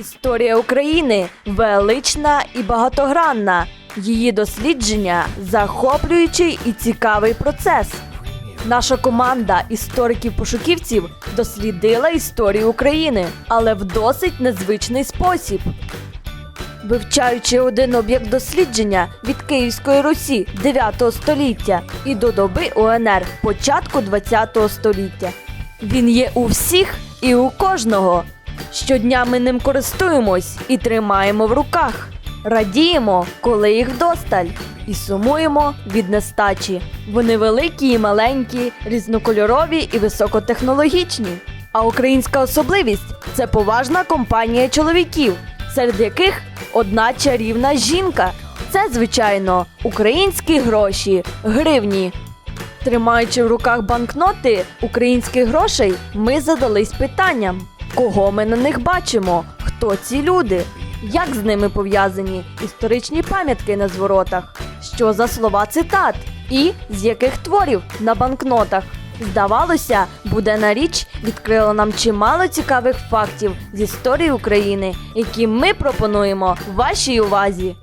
Історія України велична і багатогранна. Її дослідження захоплюючий і цікавий процес. Наша команда істориків-пошуківців дослідила історію України, але в досить незвичний спосіб. Вивчаючи один об'єкт дослідження від Київської Русі 9 століття і до доби УНР початку 20 століття. Він є у всіх і у кожного. Щодня ми ним користуємось і тримаємо в руках. Радіємо, коли їх вдосталь, і сумуємо від нестачі. Вони великі і маленькі, різнокольорові і високотехнологічні. А українська особливість це поважна компанія чоловіків, серед яких одна чарівна жінка. Це, звичайно, українські гроші, гривні. Тримаючи в руках банкноти українських грошей, ми задались питанням: кого ми на них бачимо, хто ці люди, як з ними пов'язані історичні пам'ятки на зворотах, що за слова цитат, і з яких творів на банкнотах. Здавалося, будена річ відкрила нам чимало цікавих фактів з історії України, які ми пропонуємо вашій увазі.